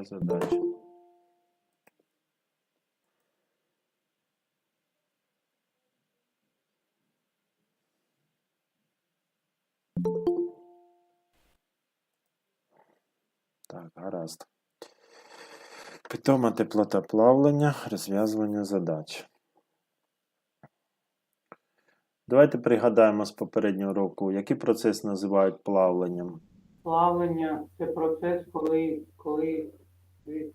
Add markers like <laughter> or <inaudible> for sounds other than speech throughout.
розв'язування задачі. Так, гаразд. Питома теплота плавлення, розв'язування задач. Давайте пригадаємо з попереднього року, який процес називають плавленням. Плавлення це процес, коли, коли від-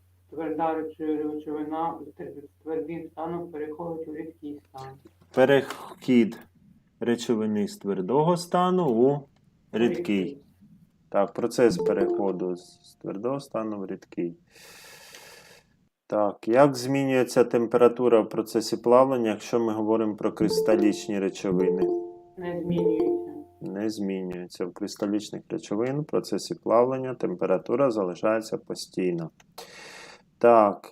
речовина з твердим станом переходить у рідкий стан. Перехід речовини з твердого стану у рідкий. Так, процес переходу з твердого стану в рідкий. Так, як змінюється температура в процесі плавлення, якщо ми говоримо про кристалічні речовини? Не змінюється. Не змінюється. В кристалічних речовин в процесі плавлення температура залишається постійно. Так.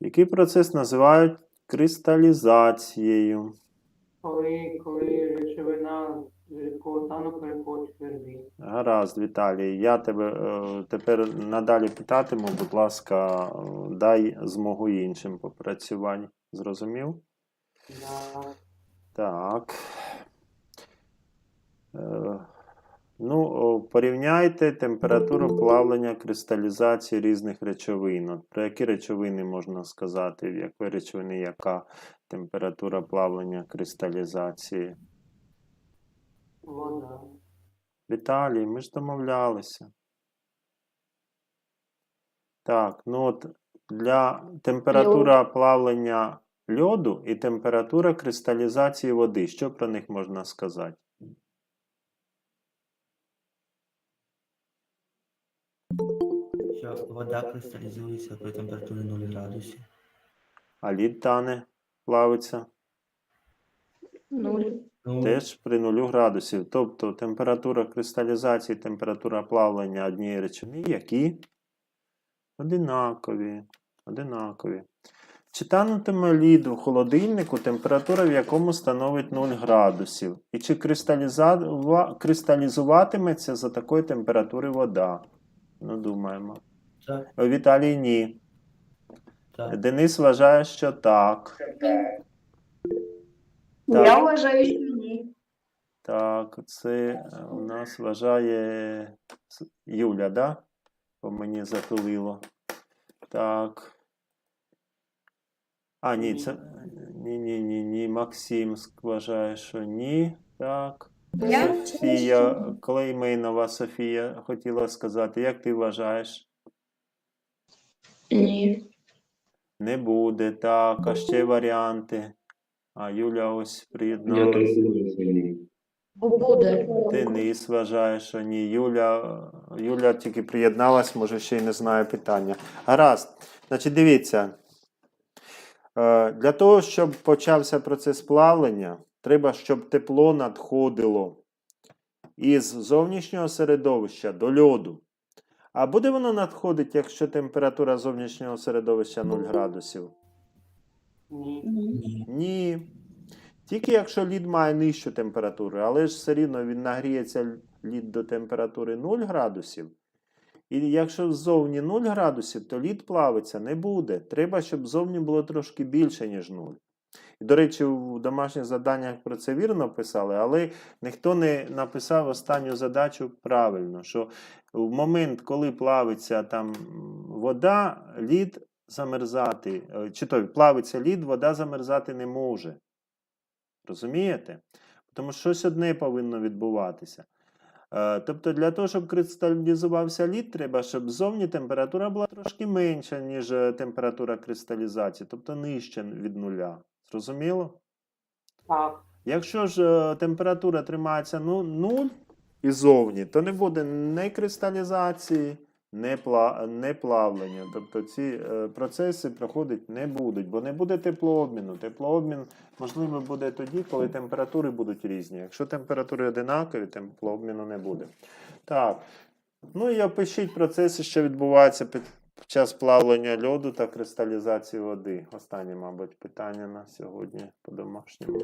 Який процес називають кристалізацією? Коли, коли речовина з рідкого стану переходить в твердий. Гаразд, Віталій. Я тебе е, тепер надалі питатиму, будь ласка, дай змогу іншим попрацювати. Зрозумів? Да. Так. Е, Ну, порівняйте температуру плавлення кристалізації різних речовин. От про які речовини можна сказати, в якої речовини яка температура плавлення кристалізації? Вода. Віталій, ми ж домовлялися. Так, ну от для температура плавлення льоду і температура кристалізації води. Що про них можна сказати? Що вода кристалізується при температурі 0 градусів. А лід тане, плавиться Нуль. Ну, теж при 0 градусів. Тобто температура кристалізації, температура плавлення однієї речовини, які одинакові. одинакові. Чи танутиме лід у холодильнику, температура в якому становить 0 градусів? І чи кристалізуватиметься за такої температури вода? Ну, думаємо. Так, Віталій ні. так. Денис вважає, що так. Я вважаю, що ні. так, це е, у нас вважає Юля, да? Бо мені затулило. Так. А, ні, це. Ні, ні, ні, ні. Максим вважає, що ні. Так. Я Софія, Клеймейнова Софія хотіла сказати, як ти вважаєш? Ні. Не буде, так. А ще варіанти. А Юля ось приєдналася. Буде. Денис вважає, що ні. Юля, Юля тільки приєдналась, може ще й не знає питання. Гаразд. Значить, дивіться. Е, Для того, щоб почався процес плавлення, треба, щоб тепло надходило із зовнішнього середовища до льоду. А буде воно надходити, якщо температура зовнішнього середовища 0 градусів? Ні. Ні. Ні. Тільки якщо лід має нижчу температуру, але ж все рівно він нагріється лід до температури 0 градусів. І якщо ззовні 0 градусів, то лід плавиться не буде. Треба, щоб ззовні було трошки більше, ніж 0. І, до речі, в домашніх заданнях про це вірно писали, але ніхто не написав останню задачу правильно, що в момент, коли плавиться там вода, лід замерзати, е, чи то плавиться лід, вода замерзати не може. Розумієте? Тому що щось одне повинно відбуватися. Е, Тобто, для того, щоб кристалізувався лід, треба, щоб зовні температура була трошки менша, ніж е, температура кристалізації, тобто нижче від нуля. Зрозуміло? Так. Якщо ж е, температура тримається ну, 0 і зовні, то не буде ні кристалізації, ні, пла, ні плавлення. Тобто ці е, процеси проходити не будуть, бо не буде теплообміну. Теплообмін можливо буде тоді, коли температури будуть різні. Якщо температури одинакові, теплообміну не буде. Так. Ну і опишіть процеси, що відбуваються під під час плавлення льоду та кристалізації води. Останнє, мабуть, питання на сьогодні по-домашньому.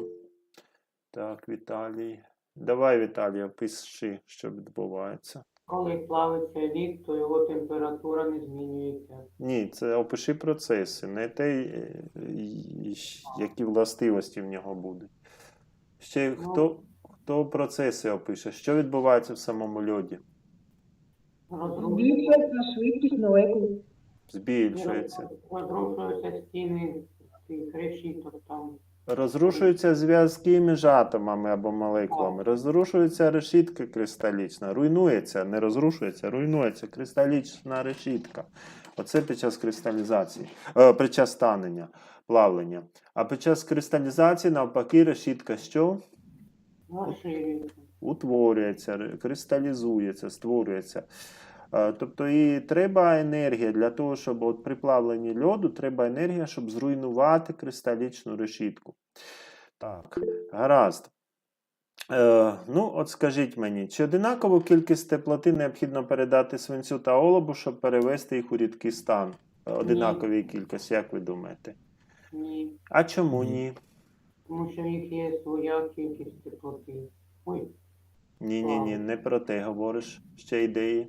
Так, Віталій. Давай, Віталій, опиши, що відбувається. Коли плавиться лід, то його температура не змінюється. Ні, це опиши процеси, не те, е, які властивості в нього будуть. Ще Ну. хто, хто процеси опише? Що відбувається в самому льоді? Збільшується швидкість молекул. Збільшується. розрушуються стіни тих решіток там. Розрушуються зв'язки між атомами або молекулами. Розрушується решітка кристалічна, руйнується, не розрушується, руйнується кристалічна решітка. Оце під час кристалізації, е, під час станення, плавлення. А під час кристалізації, навпаки, решітка що? Розширюються. Утворюється, кристалізується, створюється. Е, Тобто і треба енергія для того, щоб от при плавленні льоду треба енергія, щоб зруйнувати кристалічну решітку. Так, гаразд. Е, ну, от скажіть мені, чи одинакову кількість теплоти необхідно передати свинцю та олобу, щоб перевести їх у рідкий стан? Е, Одинаковій кількості, як ви думаєте? Ні. А чому Ні. ні? Тому що в них є своя кількість теплоти. Ой, Ні, ні, ні, не про те говориш. Ще ідеї.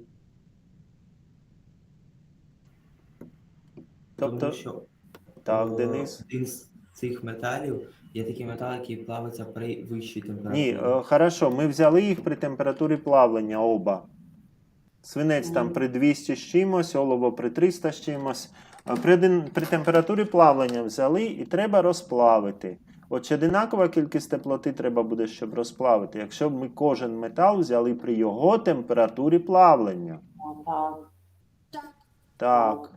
Тобто, Тому що так, е, Денис. один з цих металів є такий метал, який плавиться при вищій температурі. Ні, е, хорошо, ми взяли їх при температурі плавлення оба. Свинець там при 200 з чимось, олово при 300 з чимось. При, один- при температурі плавлення взяли і треба розплавити. От чи одинакова кількість теплоти треба буде, щоб розплавити, якщо б ми кожен метал взяли при його температурі плавлення. Так.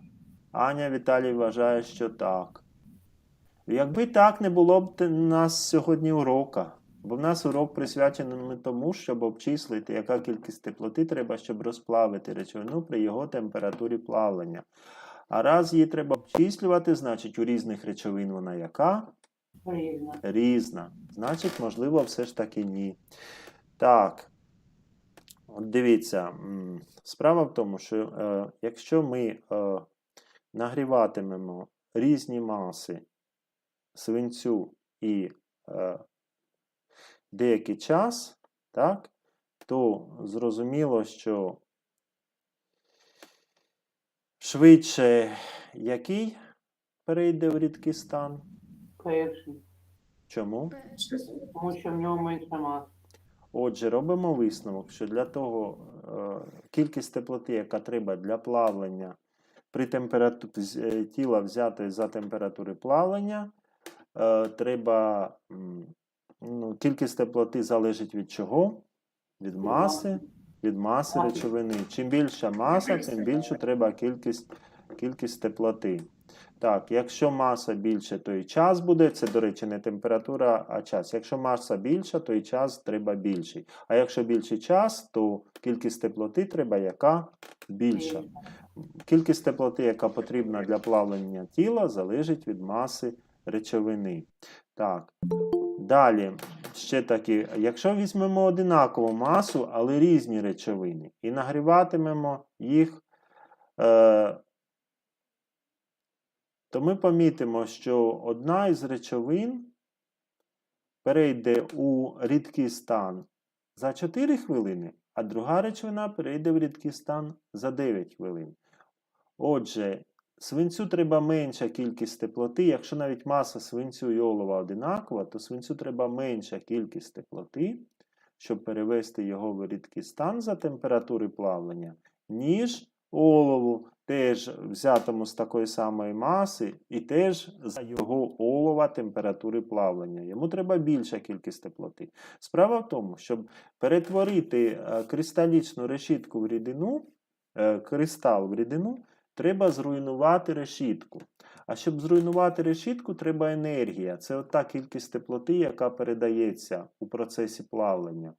Аня Віталій вважає, що так. Якби так, не було б у нас сьогодні урока. Бо в нас урок присвячений тому, щоб обчислити, яка кількість теплоти треба, щоб розплавити речовину при його температурі плавлення. А раз її треба обчислювати, значить у різних речовин вона яка? Різна. Різна. Значить, можливо, все ж таки ні. Так. От дивіться, справа в тому, що е, якщо ми е, нагріватимемо різні маси свинцю і е, деякий час, так, то зрозуміло, що швидше який перейде в рідкий стан? Перший. Чому? Тому що в нього менше маси. Отже, робимо висновок, що для того е, кількість теплоти, яка треба для плавлення при температурі е, тіла взятої за температури плавлення, е, треба ну, кількість теплоти залежить від чого? Від маси, від маси речовини. Чим більша маса, тим більшу треба кількість, кількість теплоти. Так, якщо маса більше, то і час буде. Це, до речі, не температура, а час. Якщо маса більша, то і час треба більший. А якщо більший час, то кількість теплоти треба яка більша. Кількість теплоти, яка потрібна для плавлення тіла, залежить від маси речовини. Так. Далі, ще такі, якщо візьмемо одинакову масу, але різні речовини, і нагріватимемо їх, е, то ми помітимо, що одна із речовин перейде у рідкий стан за 4 хвилини, а друга речовина перейде в рідкий стан за 9 хвилин. Отже, свинцю треба менша кількість теплоти. Якщо навіть маса свинцю і олова одинакова, то свинцю треба менша кількість теплоти, щоб перевести його в рідкий стан за температури плавлення, ніж олову, теж взятому з такої самої маси, і теж за його олова температури плавлення. Йому треба більша кількість теплоти. Справа в тому, щоб перетворити е, кристалічну решітку в рідину, е, кристал в рідину, треба зруйнувати решітку. А щоб зруйнувати решітку, треба енергія. Це от та кількість теплоти, яка передається у процесі плавлення.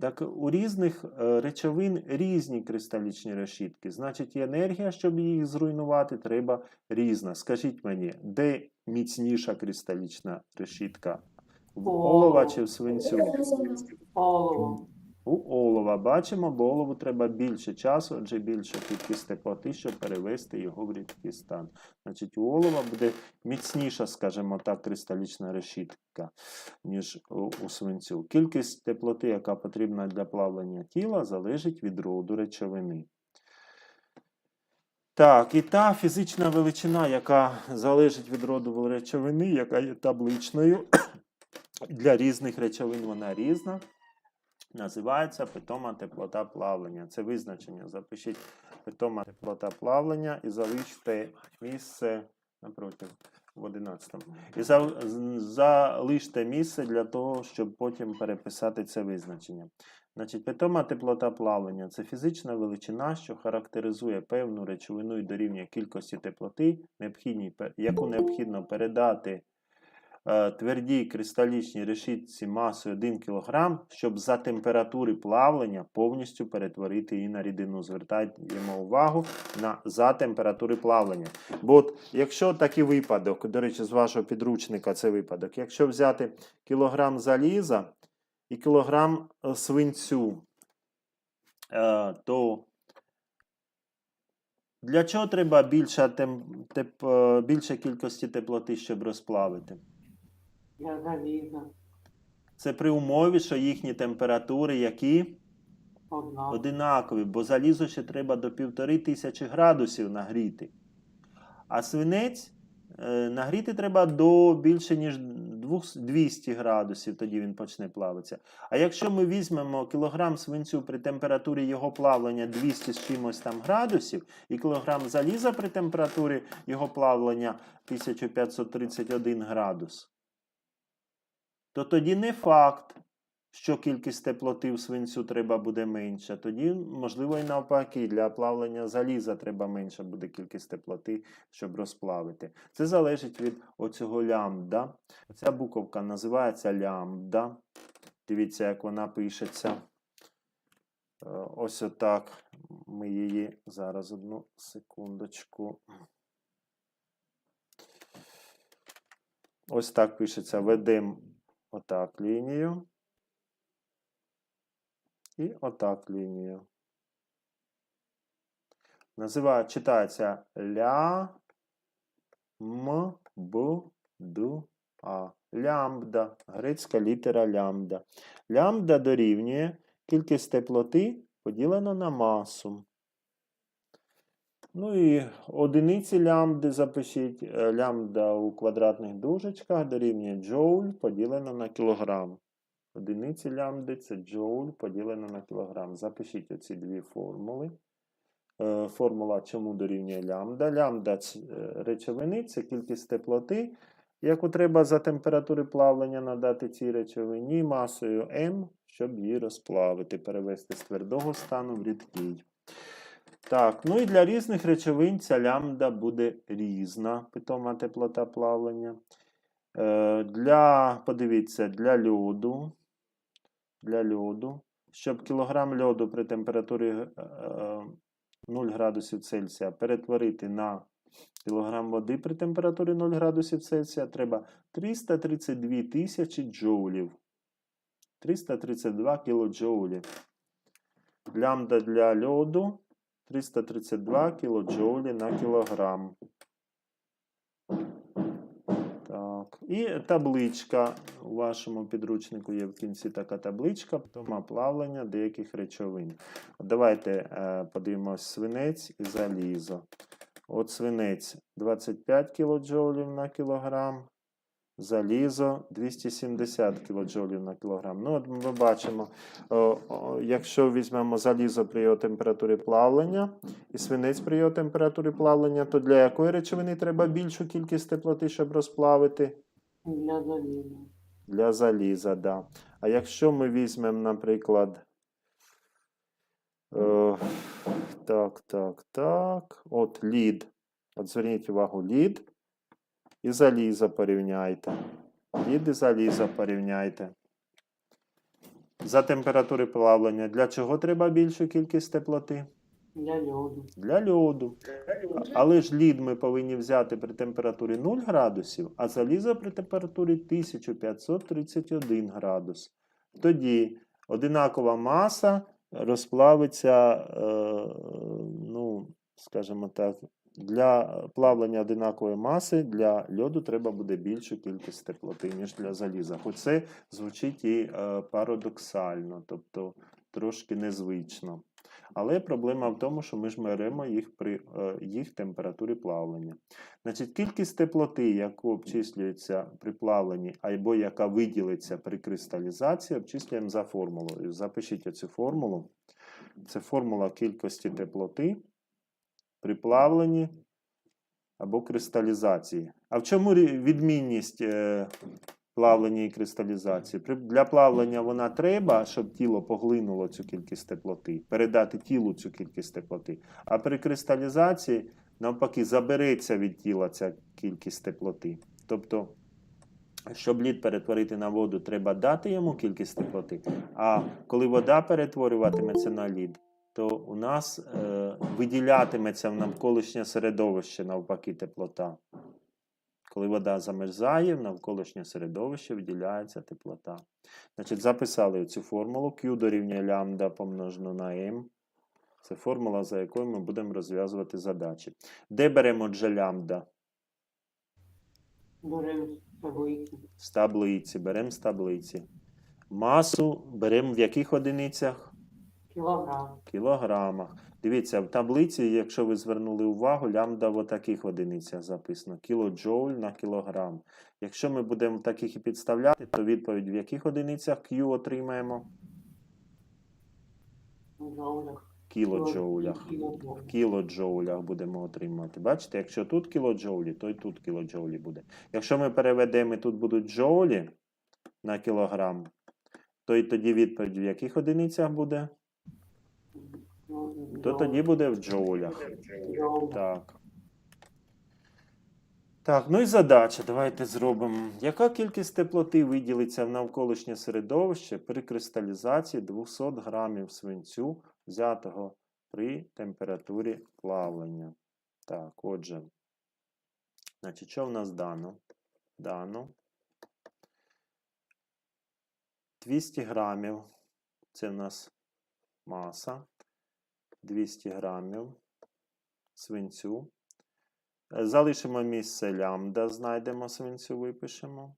Так у різних е, речовин різні кристалічні решітки. Значить, і енергія, щоб їх зруйнувати, треба різна. Скажіть мені, де міцніша кристалічна решітка? В олова чи в свинцю? Олово. У олова бачимо, бо олову треба більше часу, отже більша кількість теплоти, щоб перевести його в рідкий стан. Значить, у олова буде міцніша, скажімо так, кристалічна решітка, ніж у свинцю. Кількість теплоти, яка потрібна для плавлення тіла, залежить від роду речовини. Так, і та фізична величина, яка залежить від роду речовини, яка є табличною, <coughs> для різних речовин вона різна. Називається питома теплота плавлення. Це визначення. Запишіть питома теплота плавлення і залиште місце напроти в 11. І залиште місце для того, щоб потім переписати це визначення. Значить, питома теплота плавлення це фізична величина, що характеризує певну речовину і дорівнює кількості теплоти, яку необхідно передати твердій кристалічній решітці масою 1 кг, щоб за температури плавлення повністю перетворити її на рідину. Звертаємо увагу на за температури плавлення. Бо от, якщо такий випадок, до речі, з вашого підручника це випадок, якщо взяти кілограм заліза і кілограм е, свинцю, е, то для чого треба більша, тем, теп, е, більша кількості теплоти, щоб розплавити? Заліза. Це при умові, що їхні температури які Одна. одинакові, бо залізо ще треба до півтори тисячі градусів нагріти. А свинець е, нагріти треба до більше, ніж 200 градусів, тоді він почне плавитися. А якщо ми візьмемо кілограм свинцю при температурі його плавлення 200 з чимось там градусів, і кілограм заліза при температурі його плавлення 1531 градус, то тоді не факт, що кількість теплоти в свинцю треба буде менша. Тоді, можливо, і навпаки, для плавлення заліза треба менша буде кількість теплоти, щоб розплавити. Це залежить від оцього лямбда. Ця буковка називається лямбда. Дивіться, як вона пишеться. Е, Ось отак. Ми її зараз одну секундочку. Ось так пишеться. Ведемо отак лінію. І отак лінію. Називає, читається ля, м, б, д, а. Лямбда. Грецька літера лямбда. Лямбда дорівнює кількість теплоти поділено на масу. Ну і одиниці лямбди запишіть. Е, Лямбда у квадратних дужечках дорівнює джоуль поділено на кілограм. Одиниці лямбди це джоуль поділено на кілограм. Запишіть оці дві формули. Е, Формула чому дорівнює лямбда. Лямбда е, речовини це кількість теплоти, яку треба за температури плавлення надати цій речовині масою m, щоб її розплавити, перевести з твердого стану в рідкий. Так, ну і для різних речовин ця лямбда буде різна, питома теплота плавлення. Е, Для, подивіться, для льоду, для льоду, щоб кілограм льоду при температурі е, е, 0 градусів Цельсія перетворити на кілограм води при температурі 0 градусів Цельсія, треба 332 тисячі джоулів. 332 кілоджоулі. Лямбда для льоду 332 кілоджоулі на кілограм. Так. І табличка. У вашому підручнику є в кінці така табличка, тома плавлення деяких речовин. Давайте е, подивимось свинець і залізо. От свинець 25 кJ на кілограм, залізо 270 кJ на кілограм. Ну, от ми бачимо, якщо візьмемо залізо при його температурі плавлення і свинець при його температурі плавлення, то для якої речовини треба більшу кількість теплоти, щоб розплавити? Для заліза. Для заліза, да. А якщо ми візьмемо, наприклад. Е, так, так, так. От лід. От зверніть увагу, лід і залізо порівняйте. І залізо порівняйте. За температури плавлення. Для чого треба більшу кількість теплоти? Для льоду. Для льоду. Але ж лід ми повинні взяти при температурі 0 градусів, а залізо при температурі 1531 градус. Тоді одинакова маса розплавиться, е, ну, скажімо так, для плавлення одинакової маси для льоду треба буде більшу кількість теплоти, ніж для заліза. Хоч це звучить і е, парадоксально, тобто трошки незвично. Але проблема в тому, що ми ж беремо їх при е, їх температурі плавлення. Значить, кількість теплоти, яку обчислюється при плавленні, або яка виділиться при кристалізації, обчислюємо за формулою. Запишіть оцю формулу. Це формула кількості теплоти при плавленні або кристалізації. А в чому відмінність е, плавлення і кристалізації? Для плавлення вона треба, щоб тіло поглинуло цю кількість теплоти, передати тілу цю кількість теплоти. А при кристалізації, навпаки, забереться від тіла ця кількість теплоти. Тобто, щоб лід перетворити на воду, треба дати йому кількість теплоти. А коли вода перетворюватиметься на лід, то у нас е, виділятиметься в навколишнє середовище навпаки теплота. Коли вода замерзає, в навколишнє середовище виділяється теплота. Значить, записали цю формулу Q дорівнює лямбда помножено на m. Це формула, за якою ми будемо розв'язувати задачі. Де беремо отже лямбда? Беремо з таблиці. З таблиці. Беремо з таблиці. Масу беремо в яких одиницях? Кілограм. кілограмах. Дивіться, в таблиці, якщо ви звернули увагу, лямбда в таких одиницях записано: кілоджоуль на кілограм. Якщо ми будемо таких і підставляти, то відповідь в яких одиницях Q отримаємо? В джоулях. Кілоджоулях. В кілоджоулях будемо отримувати. Бачите, якщо тут кілоджоулі, то й тут кілоджоулі буде. Якщо ми переведемо і тут будуть джоулі на кілограм, то й тоді відповідь в яких одиницях буде? То тоді буде в джоулях. Так. Так, ну і задача. Давайте зробимо. Яка кількість теплоти виділиться в навколишнє середовище при кристалізації 200 грамів свинцю, взятого при температурі плавлення? Так, отже. Значить, що в нас дано? Дано. 200 грамів. Це в нас маса. 200 грамів свинцю. Е, Залишимо місце лямбда, знайдемо свинцю, випишемо.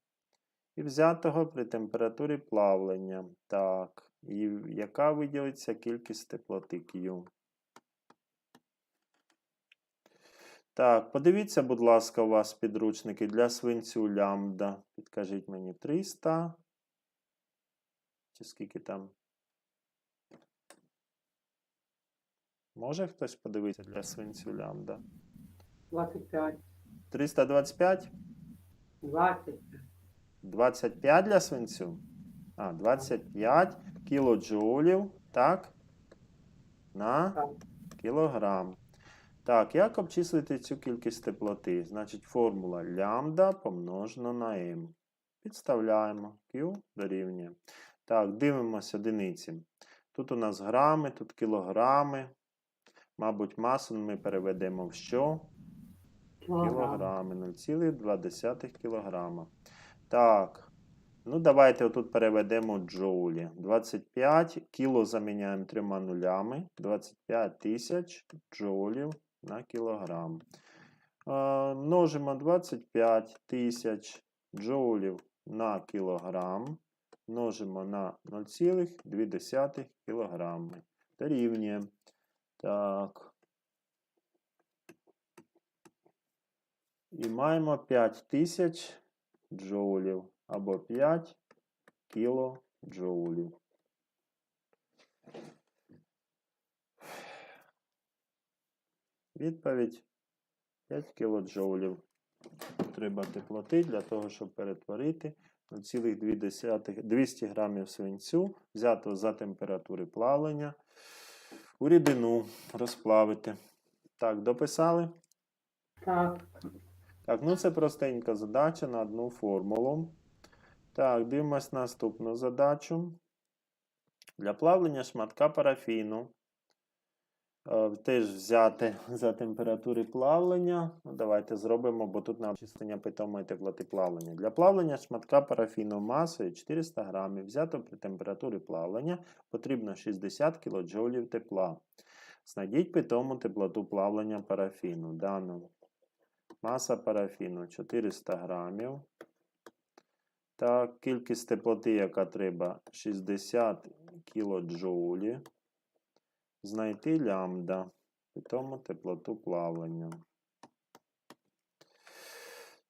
І взятого при температурі плавлення. Так. І яка виділиться кількість теплоти Q? Так, подивіться, будь ласка, у вас підручники для свинцю лямбда. Підкажіть мені 300. Чи скільки там? Може хтось подивитися для свинцю лямбда? 25. 325? 20. 25 для свинцю? А, 25 кілоджоулів, так? На Так. кілограм. Так, як обчислити цю кількість теплоти? Значить, формула лямбда помножено на m. Підставляємо Q дорівнює. Так, дивимося одиниці. Тут у нас грами, тут кілограми. Мабуть, масу ми переведемо в що? Кілограми, 0,2 кілограма. Так. Ну, давайте отут переведемо джоулі. 25 кіло заміняємо трьома нулями. 25 тисяч джоулів на кілограм. Е, множимо 25 тисяч джоулів на кілограм. Множимо на 0,2 кілограми. Дорівнює. Так. І маємо 5000 джоулів або 5 кілоджоулів. Відповідь 5 кілоджоулів. Треба теплоти для того, щоб перетворити 0,2 200 грамів свинцю, взято за температури плавлення, у рідину розплавити. Так, дописали? Так. Так, ну це простенька задача на одну формулу. Так, дивимось наступну задачу. Для плавлення шматка парафіну. Е, Теж взяти <laughs> за температури плавлення. Ну, давайте зробимо, бо тут на обчислення питомої теплоти плавлення. Для плавлення шматка парафіну масою 400 грамів, взято при температурі плавлення, потрібно 60 кJ тепла. Знайдіть питому теплоту плавлення парафіну. Дано Маса парафіну 400 грамів. Так, кількість теплоти, яка треба 60 кілоджоулі. Знайти лямбда, питому теплоту плавлення.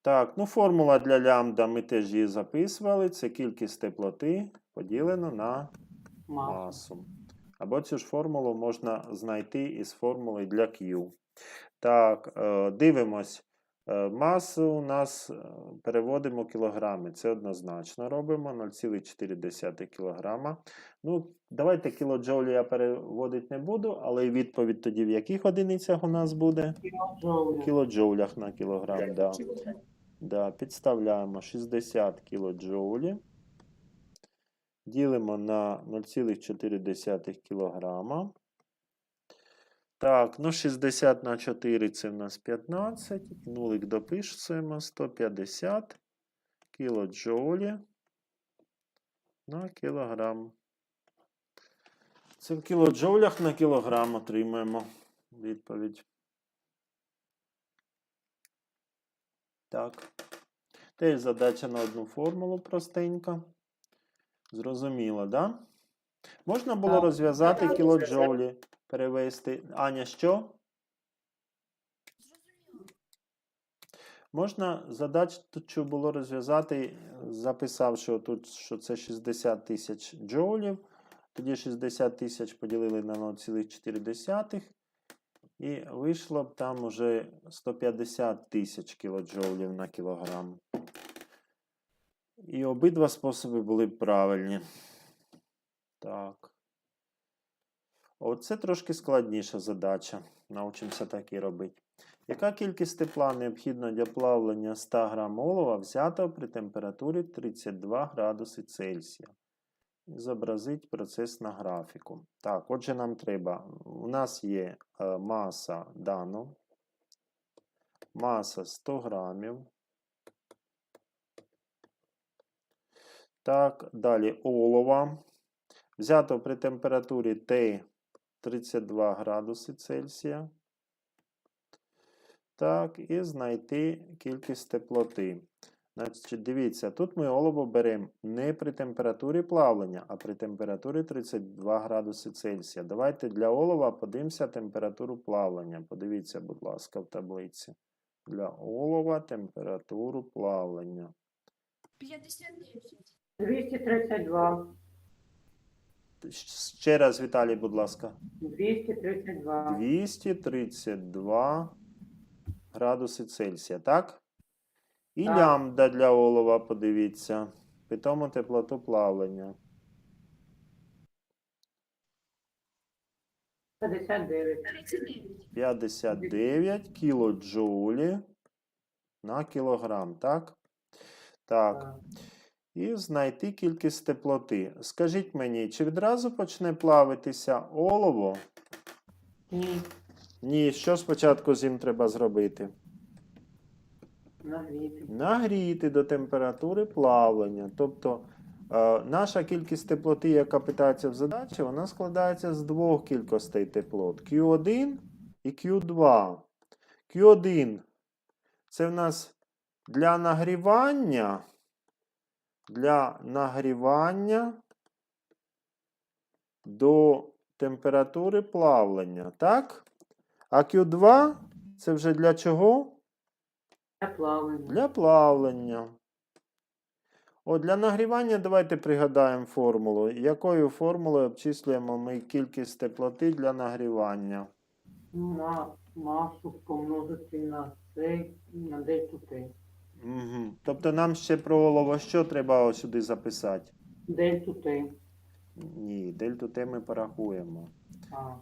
Так, ну формула для лямбда ми теж її записували. Це кількість теплоти поділено на Масу. масу. Або цю ж формулу можна знайти із формули для Q. Так, е, дивимось. Е, Масу у нас е, переводимо в кілограми. Це однозначно робимо 0,4 кг. Ну, давайте кілоджоулі я переводити не буду, але відповідь тоді в яких одиницях у нас буде? Кілоджоулі. Кілоджоулях на кілограм. Да. Да, підставляємо 60 кілоджоулі. Ділимо на 0,4 кг. Так, ну 60 на 4 це в нас 15. Нулик допишемо 150 кілоджоулі на кілограм. Це в кілоджоулях на кілограм отримаємо відповідь. Так. Теж задача на одну формулу простенька. Зрозуміло, да? Можна було розв'язати кілоджоулі, перевести. Аня, що? Можна задачу було розв'язати, записавши тут, що це 60 тисяч джоулів. Тоді 60 тисяч поділили на 0,4. І вийшло б там уже 150 тисяч кілоджоулів на кілограм. І обидва способи були правильні. Так. Оце трошки складніша задача. Научимося так і робити. Яка кількість тепла необхідна для плавлення 100 грам олова взята при температурі 32 градуси Цельсія? Зобразить процес на графіку. Так, отже, нам треба. У нас є е, маса дану. Маса 100 грамів. Так, далі олова. Взято при температурі Т 32 градуси Цельсія. Так, і знайти кількість теплоти. Значить, дивіться, тут ми олово беремо не при температурі плавлення, а при температурі 32 градуси Цельсія. Давайте для олова подивимося температуру плавлення. Подивіться, будь ласка, в таблиці. Для олова температуру плавлення. 232. Ще раз, Віталій, будь ласка. 232. 232 градуси Цельсія, так? І Так. лямбда для олова, подивіться. Питому теплоту плавлення. 59. 59 кілоджоулі на кілограм, так? Так. Так. І знайти кількість теплоти. Скажіть мені, чи відразу почне плавитися олово? Ні. Ні, що спочатку з ним треба зробити? Нагріти. Нагріти до температури плавлення. Тобто е, наша кількість теплоти, яка питається в задачі, вона складається з двох кількостей теплот: Q1 і Q2. Q1 це в нас для нагрівання. Для нагрівання до температури плавлення. Так? А Q2 це вже для чого? Для плавлення. Для плавлення. От для нагрівання давайте пригадаємо формулу. Якою формулою обчислюємо ми кількість теплоти для нагрівання? Ма- масу помножити на цей, на дельту Т. Угу. Тобто нам ще про олово що треба ось сюди записати? Дельту Т. Ні, дельту Т ми порахуємо. А.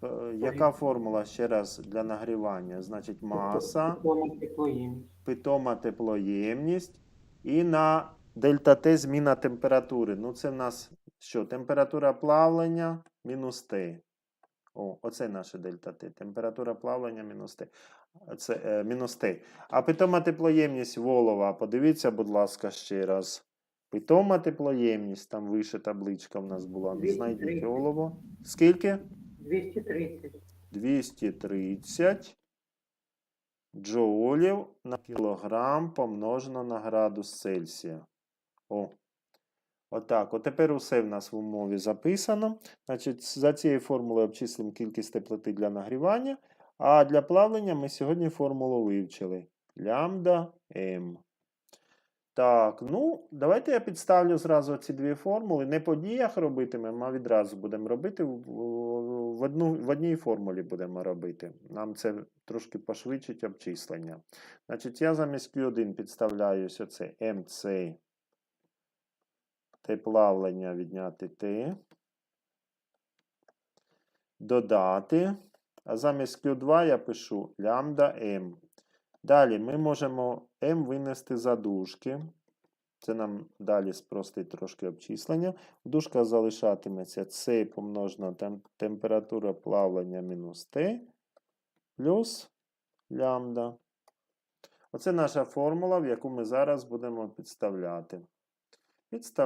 П- Яка формула ще раз для нагрівання? Значить, маса, Питома теплоємність. питома теплоємність і на дельта Т зміна температури. Ну, це в нас що? Температура плавлення мінус Т. О, оце наше дельта Т. Температура плавлення мінус Т. Це е, мінус Т. А питома теплоємність волова. Подивіться, будь ласка, ще раз. Питома теплоємність, там вище табличка в нас була. Ну, Знайдіть 230. олово. Скільки? 230. 230 джоулів на кілограм помножено на градус Цельсія. О. Отак. От тепер усе в нас в умові записано. Значить, за цією формулою обчислимо кількість теплоти для нагрівання. А для плавлення ми сьогодні формулу вивчили. Лямбда М. Так, ну, давайте я підставлю зразу ці дві формули. Не по діях робитимемо, а відразу будемо робити. В, одну, в одній формулі будемо робити. Нам це трошки пошвидшить обчислення. Значить, я замість Q1 підставляю оце MC. Т плавлення відняти Т. Додати. А замість Q2 я пишу лямбда М. Далі ми можемо m винести за дужки. Це нам далі спростить трошки обчислення. В залишатиметься c помножена тем- температура плавлення мінус t плюс лямбда. Оце наша формула, в яку ми зараз будемо підставляти. Підставляємо.